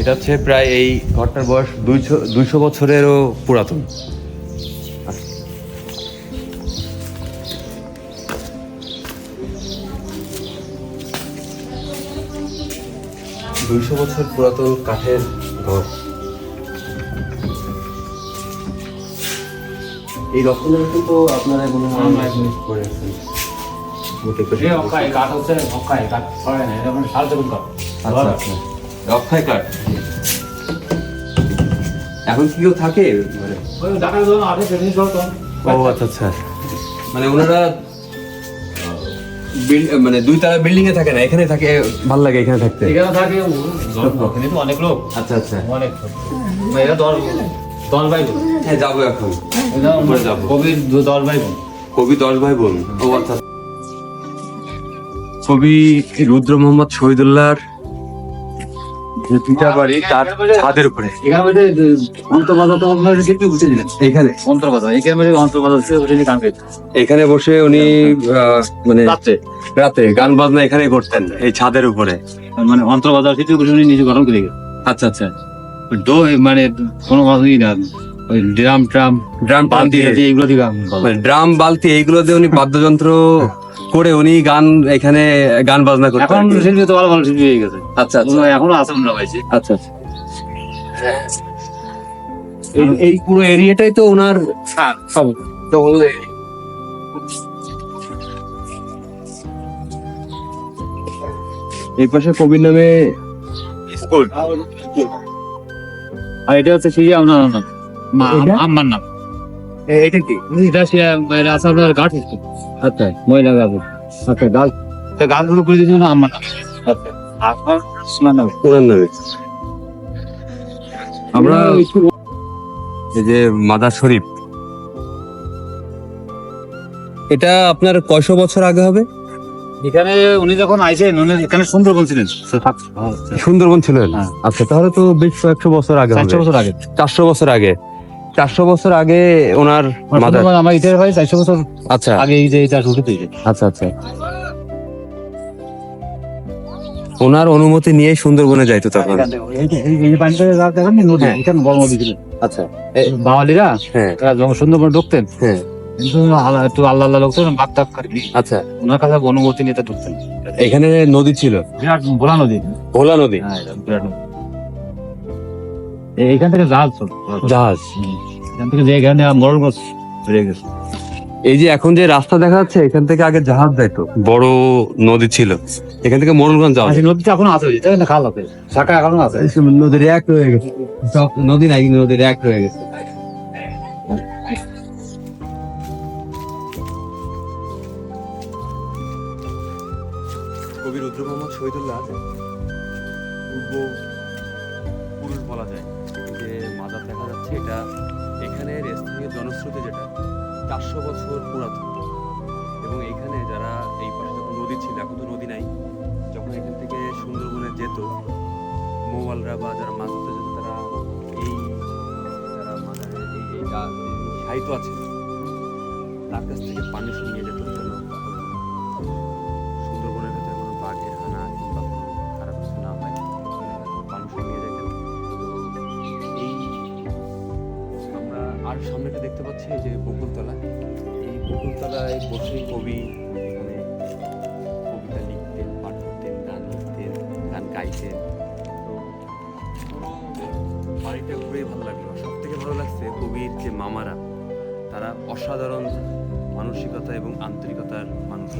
এটা হচ্ছে প্রায় এই ঘরটার বয়স দুইশো দুইশো বছরেরও পুরাতন দুইশো বছর পুরাতন কাঠের ঘর এই রক্ষণাবেক্ষণ তো আপনারা কোনো করে। অক্ষয় কাঠ হচ্ছে অক্ষয় কাঠ ছড়ে না এটা মানে সাহায্য করতে হবে আচ্ছা আচ্ছা। অক্ষয় কাঠ। এখন কি কেউ থাকে? মানে ও আচ্ছা আচ্ছা। মানে ওনারা মানে দুই তালা বিল্ডিং এ থাকে না এখানে থাকে? ভালো লাগে এখানে থাকতে। এখানে থাকে ওখানে তো অনেক লোক। আচ্ছা আচ্ছা। অনেক দশ ভাই বোন। হ্যাঁ যাব এখন। যাব। কবির দু- দশ ভাই বোন। কবি দশ ভাই বোন। ও আচ্ছা। কবি রুদ্র মোহাম্মদ শহীদুল্লাহর যে বাড়ি তার ছাদের উপরে। এখানে। এখানে বসে উনি মানে রাতে গান বাজনা এখানে করতেন এই ছাদের উপরে। মানে অন্তর্বাদা কিছু বুঝে উনি নিজে গঠন করে আচ্ছা আচ্ছা। ডো মানে কোনো কথাই না ওই ড্রাম ট্রাম ড্রাম বালতি এগুলো দিয়ে। মানে ড্রাম বালতি এইগুলো দিয়ে উনি বাদ্যযন্ত্র করে উনি গান এখানে গান বাজনা করতেন এখন শিল্পী তো ভালো ভালো শিল্পী হয়ে গেছে। আচ্ছা আচ্ছা। এখনও আছে মনে পাইছি আচ্ছা আচ্ছা। এই পুরো এরিয়াটাই তো ওনার সব। তো। এই পাশে কবির নামে স্কুল। আর এটা হচ্ছে সেই আপনার নাম। মা আম্মার নাম। এটা কি? এটা সে আপনার গাছ আচ্ছা মহিলা গাছ আচ্ছা গাল গাছগুলো করে দিয়েছিল না আচ্ছা আপনার শোনার ওনার নামে আমরা এই যে মাদার শরীফ। এটা আপনার কয়শো বছর আগে হবে? এখানে উনি যখন আইছেন উনি এখানে সুন্দরবন ছিলেন। সুন্দরবন ছিল হ্যাঁ। আচ্ছা তাহলে তো বেশ কয়েকশো বছর আগে চারশো বছর আগে। চারশো বছর আগে। চারশো বছর আগে ওনার মাদার। আমার ভাই চারশো বছর আচ্ছা। আগে এই যে এই চাষ উঠে তৈরি আচ্ছা আচ্ছা। ওনার অনুমতি নিয়ে সুন্দরবনে যাইতো তখন। এই পানিটা যা দেখেন নদী হ্যাঁ। এখানে বড় নদী ছিল। আচ্ছা। বাঙালিরা হ্যাঁ। তারা যখন সুন্দরবন ঢুকতেন হ্যাঁ। একটু আল্লাহ আল্লাহ লোক ছিলেন বাগ টাক করে আচ্ছা। ওনার কাছে অনুমতি নিতে ঢুকতেন। এখানে নদী ছিল? বিরাট ভোলা নদী। ভোলা নদী? হ্যাঁ বিরাট নদী। এইখান থেকে জাহাজ। জাহাজ। এখান থেকে যে এখানে মরণ গাছ বেড়ে গেছে। এই যে এখন যে রাস্তা দেখা যাচ্ছে এখান থেকে আগে জাহাজ যাইতো। বড় নদী ছিল। এখান থেকে মোরলগঞ্জ যাওয়া আর নদীটা এখনও আছে তাই না খাল আছে শাখা এখনও আছে। নদীর এক রয়ে গেছে। নদী নাই নদীর এক রয়ে গেছে। কবি রুদ্র মোহাম্মদ শহীদুল্লাহ পূর্ব পুরুষ বলা যায়। মাজার এটা এখানের স্থানীয় জনশ্রুতি যেটা, চারশো বছর পুরাতন। এবং এখানে যারা এই পাশে যখন নদী ছিল, এখন তো নদী নাই, যখন এখান থেকে সুন্দরবনে যেত মোবাইলরা বা যারা মাছ ধরতে যেত, তারা এই, যারা মাজারের এই সাহিত্য আছে, তার কাছ থেকে পারমিশন আর সামনে একটা দেখতে পাচ্ছি এই যে বকুলতলা। এই বকুলতলায় বসে কবি এখানে কবিতা লিখতেন, পাঠ করতেন, গান লিখতেন, গান গাইতেন। তো বাড়িটা ঘুরে ভালো লাগল। সব থেকে ভালো লাগছে কবির যে মামারা, তারা অসাধারণ মানসিকতা এবং আন্তরিকতার মানুষ।